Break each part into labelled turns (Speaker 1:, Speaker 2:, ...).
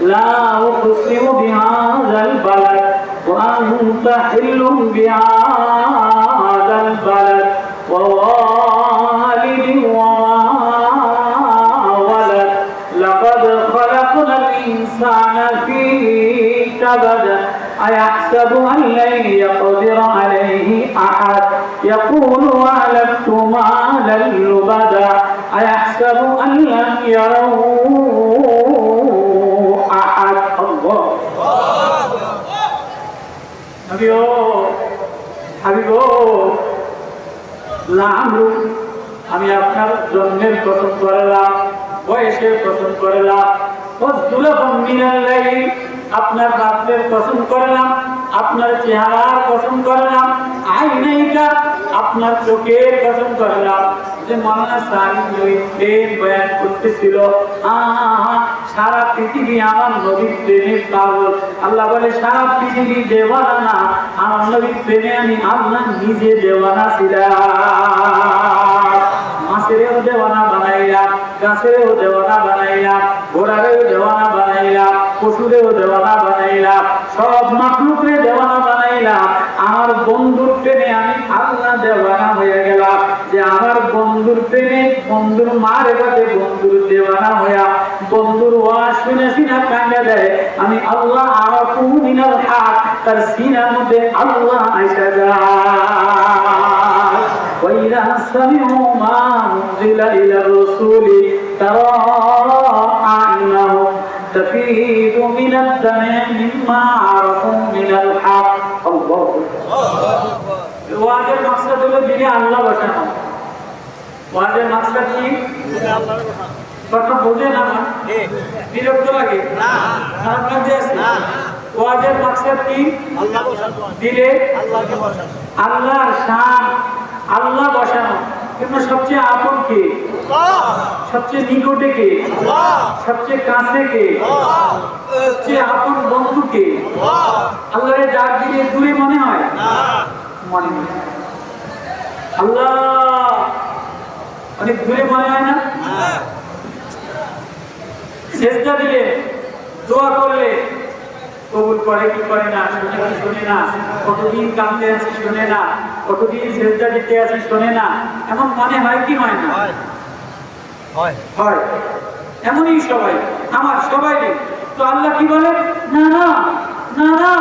Speaker 1: لا أقسم بهذا البلد وأنت حل بهذا البلد ووالد وما ولد. لقد خلقنا الإنسان في كبد. أيحسب أن لن يقدر عليه أحد؟ يقول أهلكت مالا لبدا. أيحسب أن لم يروا হাবিবো লামরু আমি আপনার জন্মের কসম করলাম, বয়সের কসম করলাম আপনার রাতের কসম করলাম, আপনার চেহারার কসম করলাম, আইনাইকা আপনার চোখের কসম করলাম। যে মাওলানা সাহেব বয়ান করতেছিল আহা সারা পৃথিবী আমার নবীর প্রেমের পাগল। আল্লাহ বলে, সারা পৃথিবী দেওয়ানা না, আমার নবীর প্রেমে আমি আল্লাহ নিজে দেওয়ানা ছিলাম। মাছেরও দেওয়ানা বানাইলাম, গাছেরও দেওয়ানা বানাইলাম, ঘোড়ারেও দেওয়ানা বানাইলাম, পশুরেও দেওয়ানা বানাইলাম, সব মাকলুকে দেওয়ানা বানাইলাম। আমার বন্ধুর প্রেমে আমি আল্লাহ দেওয়ানা হয়ে গেলাম। যে আমার বন্ধুর প্রেমে বন্ধুর মার কাছে বন্ধুর দেওয়ানা হইয়া বন্ধুর ওয়াজ শুনে শুনে কান্দে দেয় আমি আল্লাহ আমার কুমিনাল হাত তার সিনার মধ্যে আল্লাহ আইসা যায় وإذا سمعوا ما أنزل إلى الرسول ترى أعينهم تفيض من الدمع مما عرفوا من الحق الله ওয়াজের মাকসাদ হলো দিনে আল্লাহ বসানো ওয়াজের মাকসাদ কি কথা বোঝে না বিরক্ত লাগে। খারাপ লাগতে আছে ওয়াজের মাকসাদ কি? দিলে আল্লাহর শান আল্লাহ বসানো। কিন্তু সবচেয়ে আপন কে? সবচেয়ে নিকটে কে? সবচেয়ে কাছে কে? সবচেয়ে আপন বন্ধু কে? আল্লাহরে ডাক দিলে দূরে মনে হয়? মনে হয় আল্লাহ। অনেক দূরে মনে হয় না। সেজদা দিলে দোয়া করলে কবুল করে কি করে না শুনে কি শোনে না কতদিন কাঁদতে আছি শোনে না কতদিন সেজদা দিতে আছি শোনে না এমন মনে হয় কি হয় না? হয়। এমনই সবাই আমার সবাই তো আল্লাহ কি বলে? না না না না।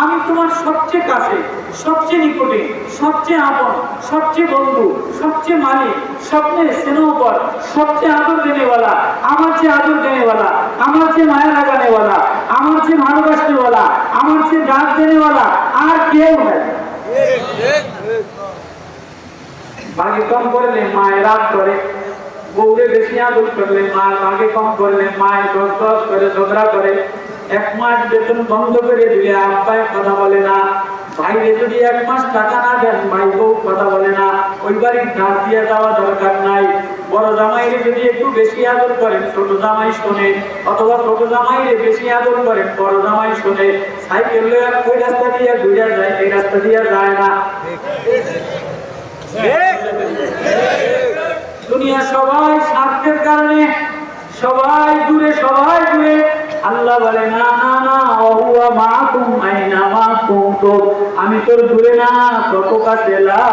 Speaker 1: আমি তোমার সবচেয়ে কাছে, সবচেয়ে নিকটে, সবচেয়ে আপন, সবচেয়ে বন্ধু, সবচেয়ে মালিক স্বপ্নের স্নেহপর সবচেয়ে আদর দেনেওয়ালা, আমার চেয়ে আদর দেনেওয়ালা, আমার চেয়ে মায়া লাগানেওয়ালা, আমার চেয়ে ভালোবাসনেওয়ালা, আমার চেয়ে ডাক দেনেওয়ালা, আর কেউ নাই। ভাগে কম করলে মায়ের রাগ করে, বউরে বেশি আদর করলে মা ভাগে কম করলে মায়ের দশ দশ করে ঝগড়া করে। এক মাস বেতন বন্ধ করে দিলে আব্বায় কথা বলে না। ভাইরে যদি এক মাস টাকা না দেন, ভাই কথা বলে না। ওই বাড়ির ধার দিয়ে যাওয়া দরকার নাই। বড় জামাইরে যদি একটু বেশি আদর করেন, ছোট জামাই শোনে। অথবা ছোট জামাইরে বেশি আদর করেন, বড় জামাই শোনে। সাইকেল ওই রাস্তা দিয়ে ঘুরে যায়, এই রাস্তা দিয়ে যায় না। দুনিয়া সবাই স্বার্থের কারণে, সবাই দূরে সবাই দূরে। আল্লাহ বলে, না না না ওয়া মাকুম আইনা মা কুনতুম আমি তোর দূরে না কত কাছে লা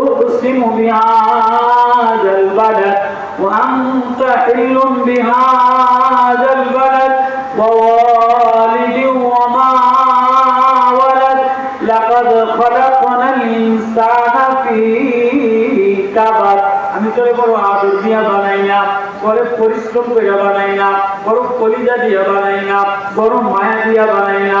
Speaker 1: উকসিমু বিহাদাল বালাদ, ওয়া আনতা হিলুম বিহাদাল বালাদ, ওয়া ওয়ালিদ ওয়া মা ওয়ালাদ। লাকাদ খলাকনাল আমি তোরে বড় আদর দিয়া বানাইলাম পরে পরিশ্রম করে বানাইলাম। বড় কলিজা দিয়া বানাই না বড় মায়া দিয়া বানাই না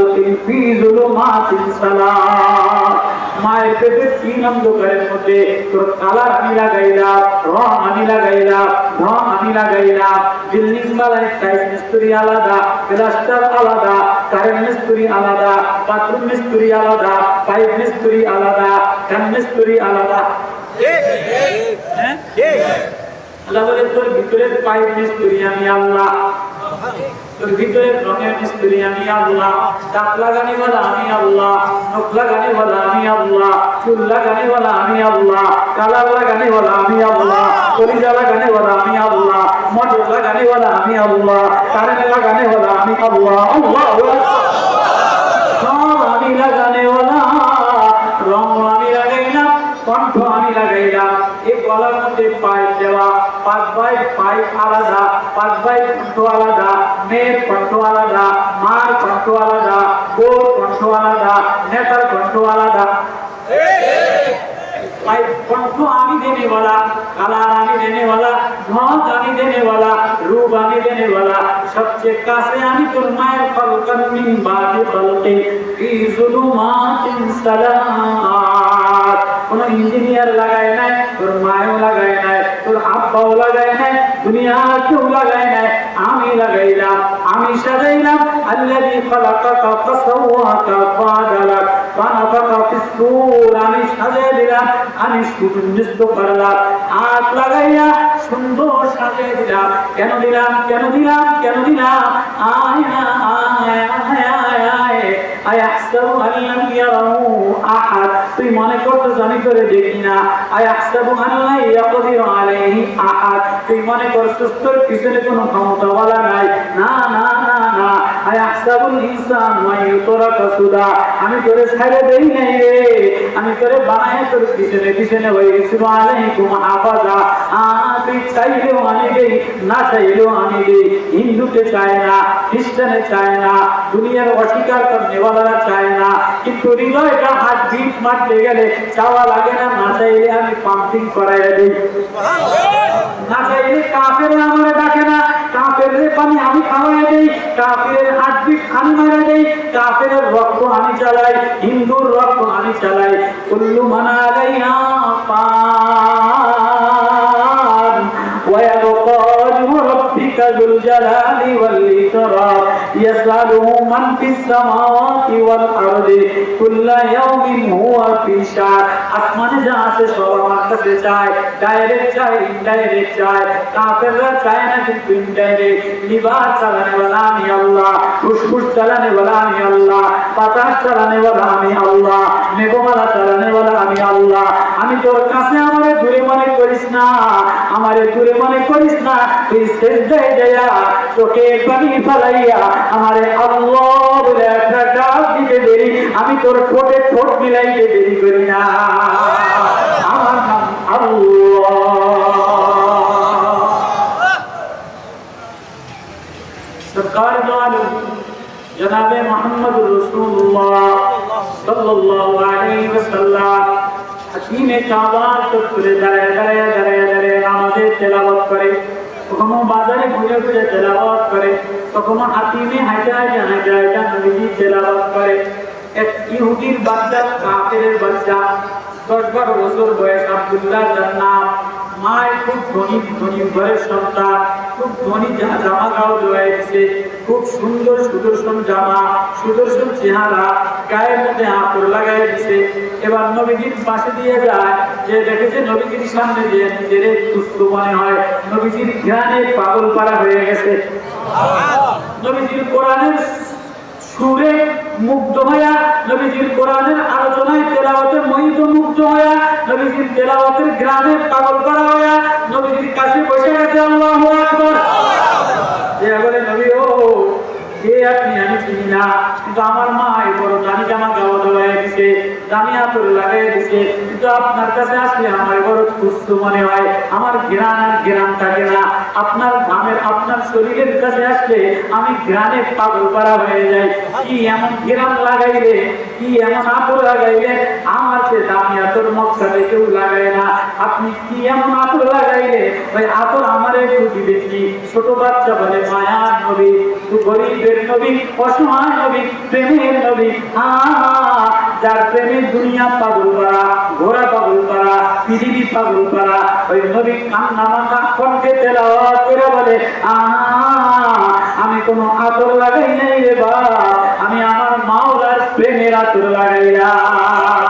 Speaker 1: কালতিন ফি জুলুমাতিন সালাম মায়ের পেটে তিন অন্ধকারের মধ্যে তোর কালার আমি লাগাইলাম রং আমি লাগাইলাম রং আমি লাগাইলাম। হ্যাঁ? ভিতরের পাইপ মিস্ত্রি আমি আল্লাহ। আমি আল্লাহ। আমি আল্লাহ, নখ লাগানি বলা আমি আল্লাহ, চুল বলা আমি আল্লাহ, কালার লাগানি বলা আমি আল্লাহ, কলিজা লাগানি বলা আমি আল্লাহ, মটর লাগানি বলা আমি আল্লাহ, কারেন্ট লাগানি বলা আমি আল্লাহ। আল্লাহ সব এই গলার মধ্যে পাইপ দেওয়া, পাঁচ বাই পাইপ আলাদা, পাঁচ বাই কণ্ঠ আলাদা મેર પંટવાલા દા માર પંટવાલા દા ગોર પંટવાલા દા नेतर પંટવાલા દા भाई पंटो आनी देने वाला काला आनी देने वाला मौत आनी देने वाला, रूप आनी देने वाला सब सबसे से आनी तो तुरमाय फलकन मिन बादे पलते इज़ुलु जुलुमात सलात उन्हें इंजीनियर लगाए ना तुरमायो लगाए ना तुर आप लगाए দুনিয়ার কেউ লাগায় নাই, আমি লাগাইলাম, আমি সাজাইলাম। আল্লাযী খালাকাকা ফাসাওয়াকা ফাআদালাক ফানাফাকা ফিস সূর আমি সাজিয়ে দিলাম, আমি সুনির্দিষ্ট করলাম। হাত সুন্দর দিলাম। কেন দিলাম? কেন দিলাম? কেন দিলাম? তুই মনে আমি করে দেখি না। আহাদ। তুই মনে করছিস তোর পিছনে কোনো নাই। না না না না। আমি তোরে দেই নাই রে। আমি তোরে বানায় তোর পিছনে পিছনে হয়ে গেছিল আলাইকুম হাফাজা। আ তুই চাইলেও আমি না চাইলেও আমি হিন্দুতে চায় না, খ্রিস্টানে চায় না, দুনিয়ার অস্বীকার করনেওয়ালারা চায় না। কিন্তু হৃদয়টা হাত বিট মারতে গেলে চাওয়া লাগে না না চাইলে আমি পাম্পিং করাইয়া দিই। না চাইলে কাফের আমারে ডাকে না, কাফের পানি আমি খাওয়াই দেই, কাফের হাত বিট আমি মারা দেই, কাফের রক্ত আমি চালাই, হিন্দুর রক্ত আমি চালাই। কুল্লু মানা আলাইহা মান ফিস সামাওয়াতি ওয়াল আরদি কুল্লা ইয়াউমিন হুয়া ফি শান আসমানে যা আছে সব আমার কাছে চায় ডাইরেক্ট চায় ইনডাইরেক্ট চায় কাফেররা চায় না কিন্তু ইনডাইরেক্ট। লিবাস চালানে ওয়ালা আমি আল্লাহ। ফুসফুস চালানে ওয়ালা আমি আল্লাহ। বাতাস চালানে ওয়ালা আমি আল্লাহ। মেঘমালা চালানে আমি তোর কাছে আমারে দূরে মনে করিস না। আমারে দূরে মনে করিস না। তুই শেষ দেয়া। চোখে পানি ফেলাইয়া আমারে আল্লাহ বলে একটা ডাক দিতে দেরি। আমি তোর ঠোঁটে ঠোঁট মিলাইতে দেরি করি না। আমার নাম আল্লাহ। সরকার জানু জনাবে মোহাম্মদ রসুল্লাহ সাল্লাল্লাহু আলাইহি ওয়াসাল্লাম। হাকিমে কাবার তো তুলে দাঁড়ায় দাঁড়ায় দাঁড়ায় দাঁড়ায় আমাদের তেলাওয়াত করে। কোনো বাজারে ঘুরে ঘুরে তেলাওয়াত করে। কখনো হাতিমে হাইটা হাইটা হাইটা হাইটা নবীজি তেলাওয়াত করে। এক ইহুদির বাচ্চা, কাফেরের বাচ্চা, দশ বারো বছর বয়স, আব্দুল্লাহ যার খুব ঘরের সন্তান খুব ধনী জামা রয়েছে খুব সুন্দর সুদর্শন জামা সুদর্শন চেহারা গায়ের মধ্যে আঁকড় লাগাই দিছে। এবার নবীজির পাশে দিয়ে যায় যে দেখেছে নবীজির সামনে দিয়ে নিজের সুস্থ মনে হয় নবীজির ধ্যানে পাগল পাড়া হয়ে গেছে। নবীজির কোরআনের সুরে মুগ্ধ হইয়া নবীজির কোরআনের আলোচনায় তেলাওয়াতে মহিত মুগ্ধ হইয়া নবীজির তেলাওয়াতের গ্রামে পাগল করা হইয়া নবীজির কাছে বসে গেছে, আল্লাহ আকবার! আমার আপনার কাছে থাকে না। আপনার আপনার শরীরের কাছে আসলে আমি ঘ্রাণে পাগল করা হয়ে যাই। কি এমন ঘ্রাণ লাগাইলে, কি এমন আতর লাগাইলে আমার সে দামি আতর মক্কাতে কেউ লাগায় না। আপনি কি এমন আতর লাগাইলে? ওই আতর আমার একটু দিবে কি ছোট বাচ্চা বলে মায়ার নবী গরিবের নবী, অসহায় নবী, প্রেমের নবী। যার দুনিয়া পাগল করা, ঘোড়া পাগল করা, পৃথিবী পাগল করা, ওই নবী কান্না মাথা কণ্ঠে তেলাওয়াত করে বলে আমি কোনো আতর লাগাই নাই রে বা আমি আমার মাওলার প্রেমের আতর লাগাইলাম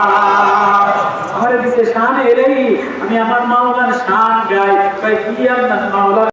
Speaker 1: আমি আমার মাওলার শান গাই তাই কি আপনার মাওলার